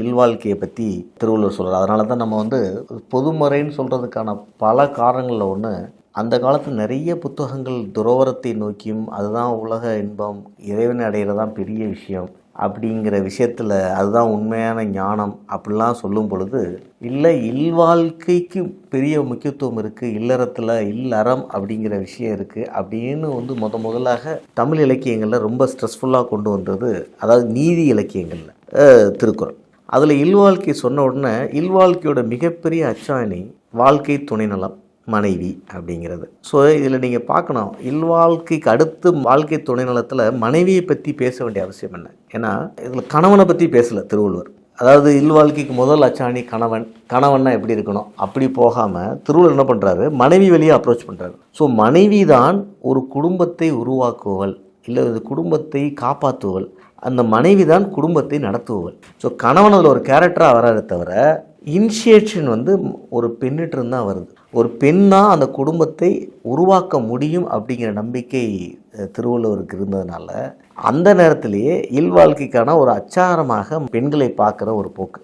இல்வாழ்க்கையை பற்றி திருவள்ளுவர் சொல்கிறார் அதனால தான் நம்ம வந்து பொதுமறைன்னு சொல்கிறதுக்கான பல காரணங்களில் ஒன்று அந்த காலத்தில் நிறைய புத்தகங்கள் துரோவரத்தை நோக்கியும் அதுதான் உலக இன்பம் இறைவனை அடைகிறது தான் பெரிய விஷயம் அப்படிங்கிற விஷயத்தில் அதுதான் உண்மையான ஞானம் அப்படிலாம் சொல்லும் பொழுது இல்லை இல்வாழ்க்கைக்கு பெரிய முக்கியத்துவம் இருக்குது இல்லறத்தில் இல்லறம் அப்படிங்கிற விஷயம் இருக்குது அப்படின்னு வந்து முத முதலாக தமிழ் இலக்கியங்களில் ரொம்ப ஸ்ட்ரெஸ்ஃபுல்லாக கொண்டு வந்தது அதாவது நீதி இலக்கியங்களில் திருக்குறள். அதில் இல்வாழ்க்கை சொன்ன உடனே இல்வாழ்க்கையோட மிகப்பெரிய அச்சாணி வாழ்க்கை துணைநலம் மனைவி அப்படிங்கிறது. ஸோ இதில் நீங்கள் பார்க்கணும் இல்வாழ்க்கைக்கு அடுத்து வாழ்க்கை துணைநலத்தில் மனைவியை பற்றி பேச வேண்டிய அவசியம் என்ன? ஏன்னா இதில் கணவனை பற்றி பேசலை திருவள்ளுவர். அதாவது இல்வாழ்க்கைக்கு முதல் அச்சாணி கணவன் கணவன்னா எப்படி இருக்கணும்? அப்படி போகாமல் திருவள்ளுவர் என்ன பண்ணுறாரு மனைவி வழியாக அப்ரோச் பண்ணுறாரு ஸோ மனைவி தான் ஒரு குடும்பத்தை உருவாக்குவள் இல்லை இந்த குடும்பத்தை காப்பாற்றுவள் அந்த மனைவி தான் குடும்பத்தை நடத்துபவள். ஸோ கணவன் அதில் ஒரு கேரக்டராக வராதே தவிர இனிஷியேஷன் வந்து ஒரு பெண்ணிட்டிருந்து தான் வருது. ஒரு பெண்ணாக அந்த குடும்பத்தை உருவாக்க முடியும் அப்படிங்கிற நம்பிக்கை திருவள்ளுவருக்கு இருந்ததுனால அந்த நேரத்திலேயே இல்வாழ்க்கைக்கான ஒரு அச்சாரமாக பெண்களை பார்க்குற ஒரு போக்கு.